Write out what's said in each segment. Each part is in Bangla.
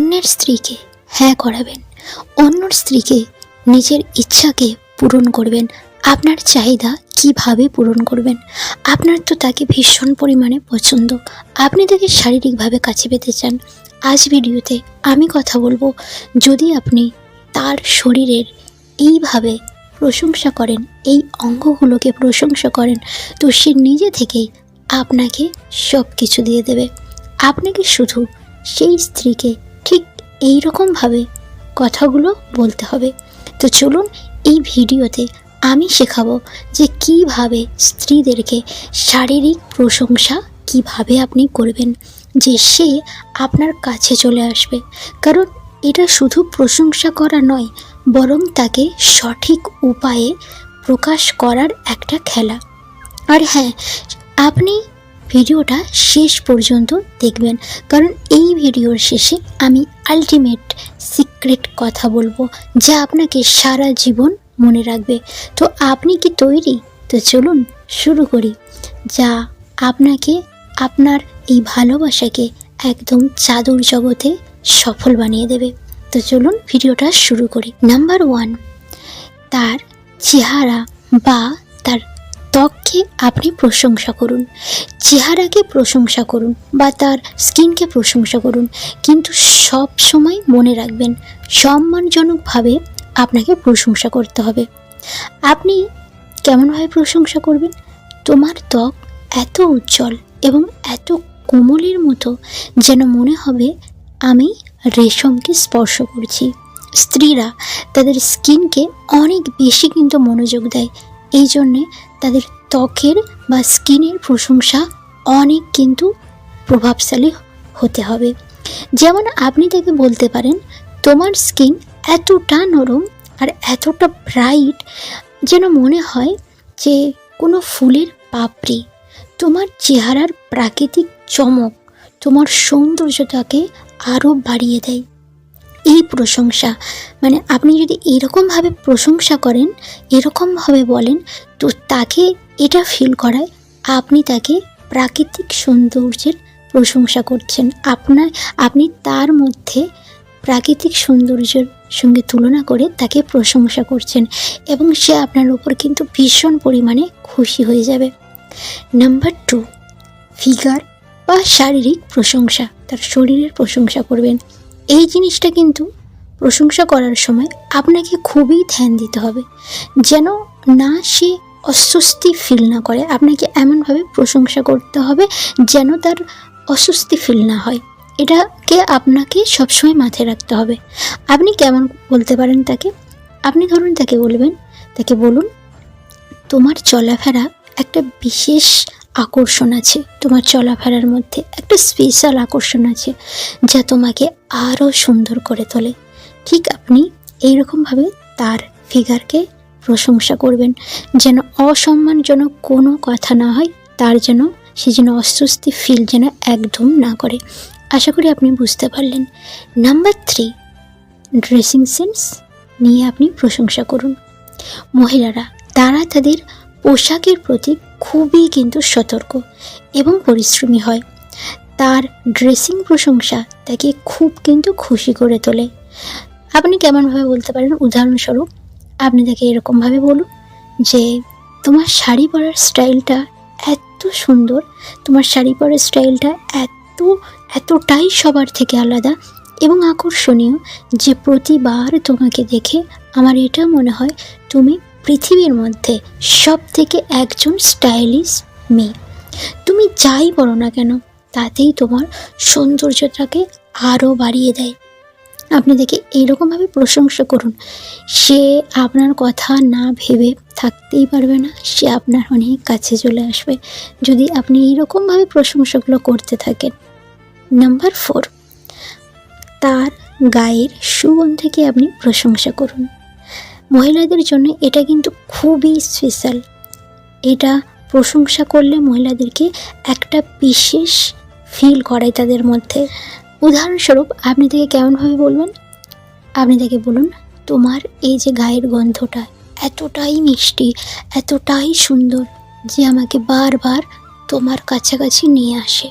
অন্যের স্ত্রীকে হ্যাঁ করাবেন। অন্যর স্ত্রীকে নিজের ইচ্ছাকে পূরণ করবেন। আপনার চাহিদা কীভাবে পূরণ করবেন? আপনার তো তাকে ভীষণ পরিমাণে পছন্দ। আপনি তাকে শারীরিকভাবে কাছে পেতে চান। আজ ভিডিওতে আমি কথা বলব, যদি আপনি তার শরীরের এইভাবে প্রশংসা করেন, এই অঙ্গগুলোকে প্রশংসা করেন, তো সে নিজে থেকেই আপনাকে সব কিছু দিয়ে দেবে। আপনাকে শুধু সেই স্ত্রীকে এই রকমভাবে কথাগুলো বলতে হবে। তো চলুন এই ভিডিওতে আমি শেখাবো যে কীভাবে স্ত্রীদেরকে শারীরিক প্রশংসা কীভাবে আপনি করবেন যে সে আপনার কাছে চলে আসবে। কারণ এটা শুধু প্রশংসা করা নয়, বরং তাকে সঠিক উপায়ে প্রকাশ করার একটা খেলা। আর হ্যাঁ আপনি ভিডিওটা শেষ পর্যন্ত দেখবেন। কারণ এই ভিডিওর শেষে আমি আলটিমেট সিক্রেট কথা বলব, যা আপনাকে সারা জীবন মনে রাখবে। তো আপনি কি তৈরি? তো চলুন শুরু করি, যা আপনাকে, আপনার এই ভালোবাসাকে একদম চাদর জগতে সফল বানিয়ে দেবে। তো চলুন ভিডিওটা শুরু করি। নাম্বার ওয়ান তার চেহারা বা তার ত্বককে আপনি প্রশংসা করুন, চেহারাকে প্রশংসা করুন বা তার স্কিনকে প্রশংসা করুন, কিন্তু সব সময় মনে রাখবেন, সম্মানজনকভাবে আপনাকে প্রশংসা করতে হবে। আপনি কেমনভাবে প্রশংসা করবেন? তোমার ত্বক এত উজ্জ্বল এবং এত কোমলের মতো যেন মনে হবে আমি রেশমকে স্পর্শ করছি। স্ত্রীরা তাদের স্কিনকে অনেক বেশি কিন্তু মনোযোগ দেয়। এই জন্যে তাদের ত্বকের বা স্কিনের প্রশংসা অনেক কিন্তু প্রভাবশালী হতে হবে। যেমন আপনি তাকে বলতে পারেন, তোমার স্কিন এতটা নরম আর এতটা ব্রাইট যেন মনে হয় যে কোনো ফুলের পাপড়ি। তোমার চেহারার প্রাকৃতিক চমক, তোমার সৌন্দর্যতাকে আরও বাড়িয়ে দেয়। এই প্রশংসা। মানে আপনি যদি এরকমভাবে প্রশংসা করেন, এরকমভাবে বলেন, তো তাকে এটা ফিল করায়, আপনি তাকে প্রাকৃতিক সৌন্দর্যের প্রশংসা করছেন। আপনার, আপনি তার মধ্যে প্রাকৃতিক সৌন্দর্যের সঙ্গে তুলনা করে তাকে প্রশংসা করছেন এবং সে আপনার উপর কিন্তু ভীষণ পরিমাণে খুশি হয়ে যাবে। নাম্বার টু ফিগার বা শারীরিক প্রশংসা, তার শরীরের প্রশংসা করবেন। এই জিনিসটা কিন্তু প্রশংসা করার সময় আপনাকে খুবই ধ্যান দিতে হবে, যেন না সে অস্বস্তি ফিল না করে। আপনাকে এমনভাবে প্রশংসা করতে হবে যেন তার অস্বস্তি ফিল না হয়। এটাকে আপনাকে সবসময় মাথায় রাখতে হবে। আপনি কেমন বলতে পারেন তাকে? আপনি ধরুন তাকে বলবেন, তাকে বলুন, তোমার চলাফেরা একটা বিশেষ আকর্ষণ আছে, তোমার চলাফেরার মধ্যে একটা স্পেশাল আকর্ষণ আছে, যা তোমাকে আরও সুন্দর করে তোলে। ঠিক আপনি এইরকমভাবে তার ফিগারকে প্রশংসা করবেন, যেন অসম্মানজনক কোনো কথা না হয়, তার যেন সে যেন অস্বস্তি ফিল যেন একদম না করে। আশা করি আপনি বুঝতে পারলেন। নাম্বার থ্রি ড্রেসিং সেন্স নিয়ে আপনি প্রশংসা করুন। মহিলারা, তারা তাদের পোশাকের প্রতি খুবই কিন্তু সতর্ক এবং পরিশ্রমী হয়। তার ড্রেসিং প্রশংসা তাকে খুব কিন্তু খুশি করে তোলে। আপনি কেমনভাবে বলতে পারেন? উদাহরণস্বরূপ, আপনি তাকে এরকমভাবে বলুন যে, তোমার শাড়ি পরার স্টাইলটা এত সুন্দর, তোমার শাড়ি পরার স্টাইলটা এত, এতটাই সবার থেকে আলাদা এবং আকর্ষণীয় যে প্রতিবার তোমাকে দেখে আমার এটা মনে হয় তুমি পৃথিবীর মধ্যে সব থেকে একজন স্টাইলিশ মেয়ে। তুমি যাই বলো না কেন, তাতেই তোমার সৌন্দর্যটাকে আরও বাড়িয়ে দেয়। আপনি দেখে এইরকমভাবে প্রশংসা করুন। সে আপনার কথা না ভেবে থাকতেই পারবে না, সে আপনার অনেক কাছে চলে আসবে। যদি আপনি এইরকমভাবে প্রশংসাগুলো করতে থাকেন। নাম্বার ফোর, তার গায়ের সুগন্ধকে আপনি প্রশংসা করুন। মহিলাদের জন্য এটা কিন্তু খুবই স্পেশাল এটা প্রশংসা করলে মহিলাদেরকে একটা বিশেষ ফিল করায় তাদের মধ্যে। উদাহরণস্বরূপ, আপনি তাকে কেমনভাবে বলবেন? আপনি তাকে বলুন, তোমার এই যে গায়ের গন্ধটা এতটাই মিষ্টি, এতটাই সুন্দর যে আমাকে বারবার তোমার কাছাকাছি নিয়ে আসে।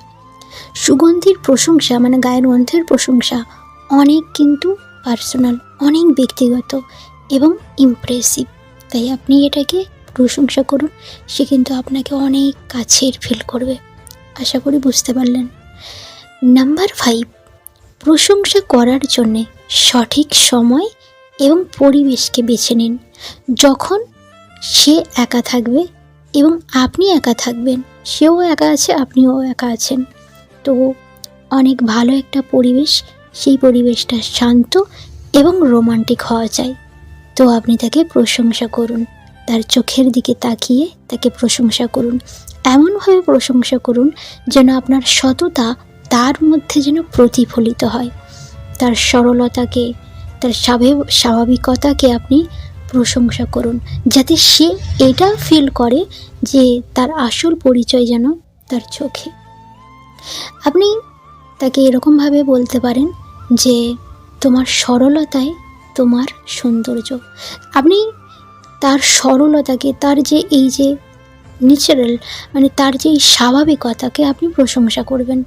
সুগন্ধির প্রশংসা মানে গায়ের গন্ধের প্রশংসা অনেক কিন্তু পার্সোনাল অনেক ব্যক্তিগত। এবং ইমপ্রেসিভ তাই আপনি এটাকে প্রশংসা করুন, সে কিন্তু আপনাকে অনেক কাছের ফিল করবে। আশা করি বুঝতে পারলেন। নাম্বার ফাইভ প্রশংসা করার জন্যে সঠিক সময় এবং পরিবেশকে বেছে নিন। যখন সে একা থাকবে এবং আপনি একা থাকবেন, সেও একা আছে, আপনিও একা আছেন। তো অনেক ভালো একটা পরিবেশ, সেই পরিবেশটা শান্ত এবং রোমান্টিক হওয়া চাই। তো আপনি তাকে প্রশংসা করুন। তার চোখের দিকে তাকিয়ে তাকে প্রশংসা করুন। এমনভাবে প্রশংসা করুন যেন আপনার সততা তার মধ্যে যেন প্রতিফলিত হয়। তার সরলতাকে, তার স্বাভাবিক স্বাভাবিকতাকে আপনি প্রশংসা করুন। যাতে সে এটা ফিল করে যে তার আসল পরিচয় যেন তার চোখে। আপনি তাকে এরকমভাবে বলতে পারেন যে, তোমার সরলতায় তোমার সৌন্দর্য। আপনি তার সরলতাকে, তার যে এই যে ন্যাচারাল মানে তার যে স্বাভাবিকতাকে আপনি প্রশংসা করবেন।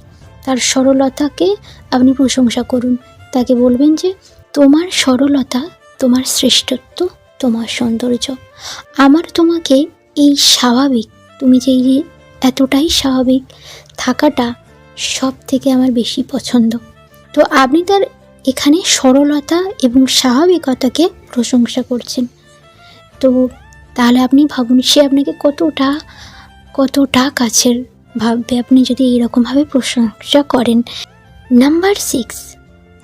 তার সরলতাকে আপনি প্রশংসা করুন। তাকে বলবেন যে, তোমার সরলতা, তোমার শ্রেষ্ঠত্ব, তোমার সৌন্দর্য। আমার তোমাকে এই স্বাভাবিক, তুমি যে এতটাই স্বাভাবিক থাকাটা সব থেকে আমার বেশি পছন্দ। তো আপনি তার এখানে সরলতা এবং স্বাভাবিকতাকে প্রশংসা করছেন। তো তাহলে আপনি ভাবুন, সে আপনাকে কতটা কতটা কাছের ভাববে? আপনি যদি এইরকমভাবে প্রশংসা করেন। নাম্বার সিক্স,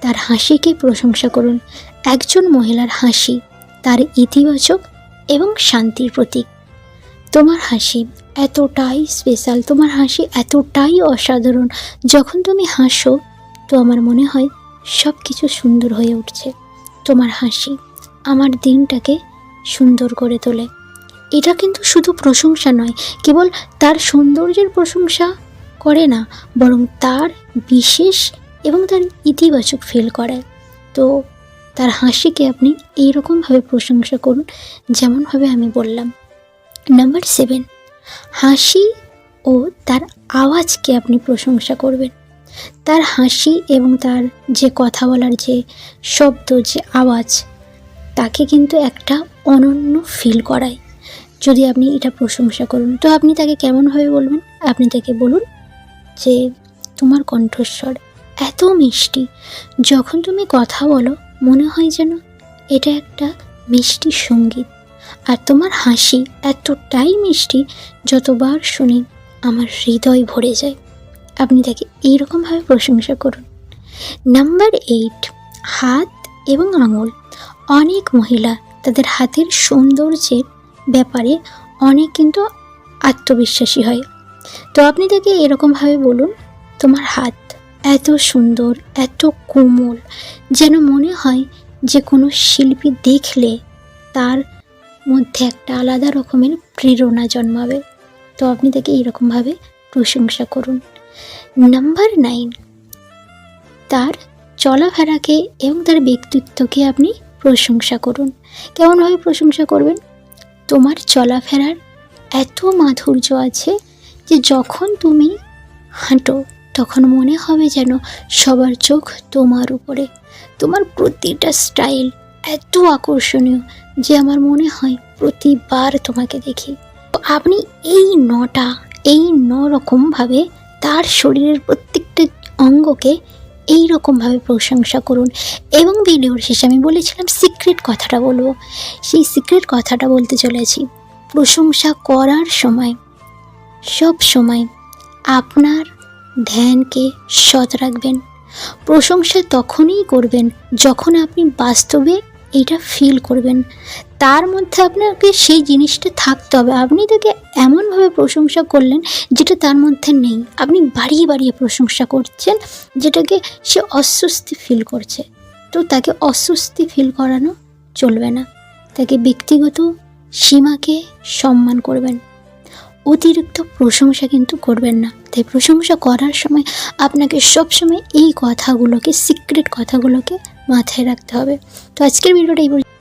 তার হাসিকে প্রশংসা করুন। একজন মহিলার হাসি তার ইতিবাচক এবং শান্তির প্রতীক। তোমার হাসি এতটাই স্পেশাল তোমার হাসি এতটাই অসাধারণ। যখন তুমি হাসো, তো আমার মনে হয় সব কিছু সুন্দর হয়ে উঠছে। তোমার হাসি আমার দিনটাকে সুন্দর করে তোলে। এটা কিন্তু শুধু প্রশংসা নয়, কেবল তার সৌন্দর্যের প্রশংসা করে না, বরং তার বিশেষ এবং তার ইতিবাচক ফিল করায় তো তার হাসিকে আপনি এইরকমভাবে প্রশংসা করুন, যেমনভাবে আমি বললাম। নাম্বার সেভেন হাসি ও তার আওয়াজকে আপনি প্রশংসা করবেন। তার হাসি এবং তার যে কথা বলার যে শব্দ, যে আওয়াজ, তাকে কিন্তু একটা অনন্য ফিল করায়। যদি আপনি এটা প্রশংসা করুন, তো আপনি তাকে কেমনভাবে বলবেন? আপনি তাকে বলুন যে, তোমার কণ্ঠস্বর এত মিষ্টি। যখন তুমি কথা বলো, মনে হয় যেন এটা একটা মিষ্টি সংগীত। আর তোমার হাসি এতটাই মিষ্টি, যতবার শুনি আমার হৃদয় ভরে যায়। আপনি তাকে এইরকমভাবে প্রশংসা করুন। নাম্বার এইট, হাত এবং আঙুল। অনেক মহিলা তাদের হাতের সৌন্দর্যের ব্যাপারে অনেক কিন্তু আত্মবিশ্বাসী হয়। তো আপনি তাকে এরকমভাবে বলুন, তোমার হাত এত সুন্দর, এত কোমল, যেন মনে হয় যে কোনো শিল্পী দেখলে তার মধ্যে একটা আলাদা রকমের প্রেরণা জন্মাবে। তো আপনি তাকে এইরকমভাবে প্রশংসা করুন। নাম্বার নাইন তার চলাফেরাকে এবং তার ব্যক্তিত্বকে আপনি প্রশংসা করুন। কেমনভাবে প্রশংসা করবেন? তোমার চলাফেরার এত মাধুর্য আছে যে যখন তুমি হাঁটো, তখন মনে হবে যেন সবার চোখ তোমার উপরে। তোমার প্রতিটা স্টাইল এত আকর্ষণীয় যে আমার মনে হয় প্রতিবার তোমাকে দেখি। আপনি এই নটা, এই ন রকমভাবে তার শরীরের প্রত্যেকটা অঙ্গকে এই রকমভাবে প্রশংসা করুন। এবং ভিডিওর শেষে আমি বলেছিলাম সিক্রেট কথাটা বলব। সেই সিক্রেট কথাটা বলতে চলেছি। প্রশংসা করার সময়, সব সময় আপনার ধ্যানকে সৎ রাখবেন। প্রশংসা তখনই করবেন যখন আপনি বাস্তবে এটা ফিল করবেন। তার মধ্যে আপনাকে সেই জিনিসটা থাকতে হবে। আপনি তাকে এমনভাবে প্রশংসা করলেন যেটা তার মধ্যে নেই। আপনি বাড়িয়ে বাড়িয়ে প্রশংসা করছেন যেটাকে সে অস্বস্তি ফিল করছে। তো তাকে অস্বস্তি ফিল করানো চলবে না। তাকে ব্যক্তিগত সীমাকে সম্মান করবেন। অতিরিক্ত প্রশংসা কিন্তু করবেন না। তাই প্রশংসা করার সময় আপনাকে সবসময় এই কথাগুলোকে সিক্রেট কথাগুলোকে মাথায় রাখতে হবে। তো আজকের ভিডিওটা এই।